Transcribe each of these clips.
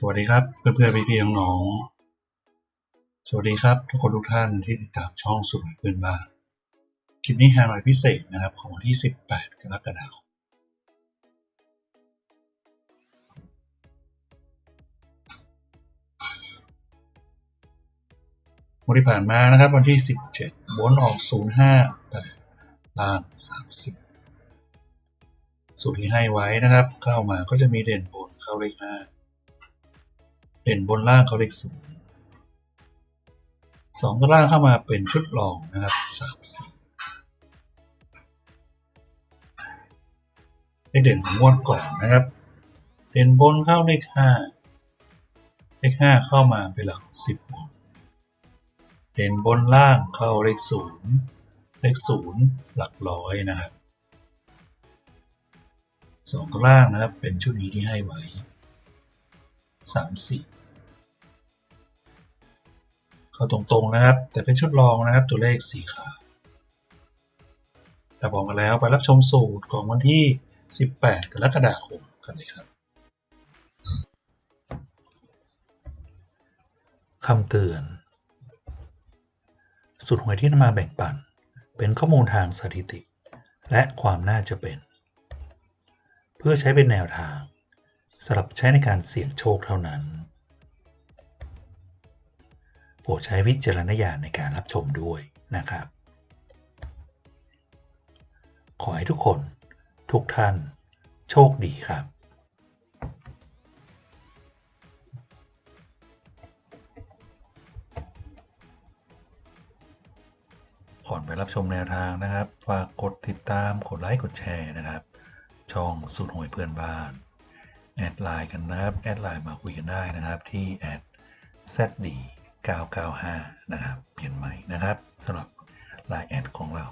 สวัสดีครับเพื่อนๆพี่ๆน้องๆสวัสดีครับทุกคนทุกท่านที่ติดตามช่องสุดเพื่อนบ้านคลิปนี้ฮานอยพิเศษนะครับของวันที่ 18 กรกฎาคมวันที่ผ่านมานะครับวันที่ 17บนออก 058ล่าง 30สูตรที่ให้ไว้นะครับ เข้ามาก็จะมีเด่นบนเข้าเลข5 เด่นบนล่างเข้าเลข0สองตัวล่างเข้ามาเป็นชุดรองนะครับสามสี่เลขเด่นของงวดก่อนนะครับ เด่นบนเข้าเลขห้าเลขห้าเข้ามาเป็นหลักสิบบนเด่นบนล่างเข้าเลขศูนย์เลขศูนย์หลักร้อยนะครับสองตัวล่างนะครับเป็นชุดนี้ที่ให้ไว้สามสี่ เข้าตรงๆนะครับ แต่เป็นชุดรองนะครับตัวเลขสีขาวแต่บอกมาแล้วไปรับชมสูตรของวันที่ 18 กรกฎาคมกันเลยครับคำเตือนสุดหวยที่นำมาแบ่งปัน เป็นข้อมูลทางสถิติ และความน่าจะเป็น เพื่อใช้เป็นแนวทางสำหรับใช้ในการเสี่ยงโชคเท่านั้น รดใช้วิจารณญาณในการรับชมด้วยนะครับ ขอให้ทุกคนทุกท่าน โชคดีครับก่อนไปรับชมแนวทางนะครับ ฝากกดติดตาม กดไลค์ กดแชร์นะครับ ช่องสุดหวยเพื่อนบ้าน แอดไลน์กันนะครับ แอดไลน์มาคุยกันได้นะครับที่แอด zd 995 นะครับ เปลี่ยนใหม่นะครับสำหรับไลน์แอดของเรา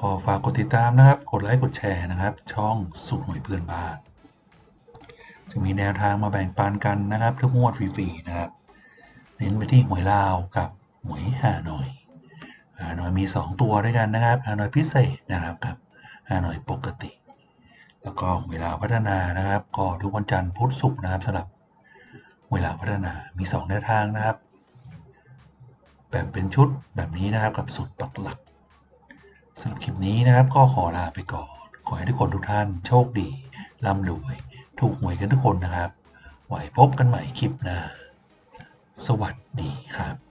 ก็ฝากกดติดตามนะครับ กดไลค์ กดแชร์นะครับ ช่องสุดหน่วยเพื่อนบ้าน จะมีแนวทางมาแบ่งปันกันนะครับทุกงวดฟรีๆนะครับ เน้นไปที่หวยลาวกับหวยฮานอยฮานอยมี 2 ตัวด้วยกันนะครับฮานอยพิเศษนะครับกับฮานอยปกติ แล้วก็เวลาวพัฒนานะครับ ก็ทุกวันจันทร์พุธศุกร์นะครับสำหรับเวลาพัฒนามี2แนวทางนะครับ แบบเป็นชุดแบบนี้นะครับกับสุดปักหลัก สำหรับคลิปนี้นะครับก็ขอลาไปก่อน ขอให้ทุกคนทุกท่านโชคดีร่ำรวย ถูกหวยกันทุกคนนะครับ ไว้พบกันใหม่คลิปหน้า สวัสดีครับ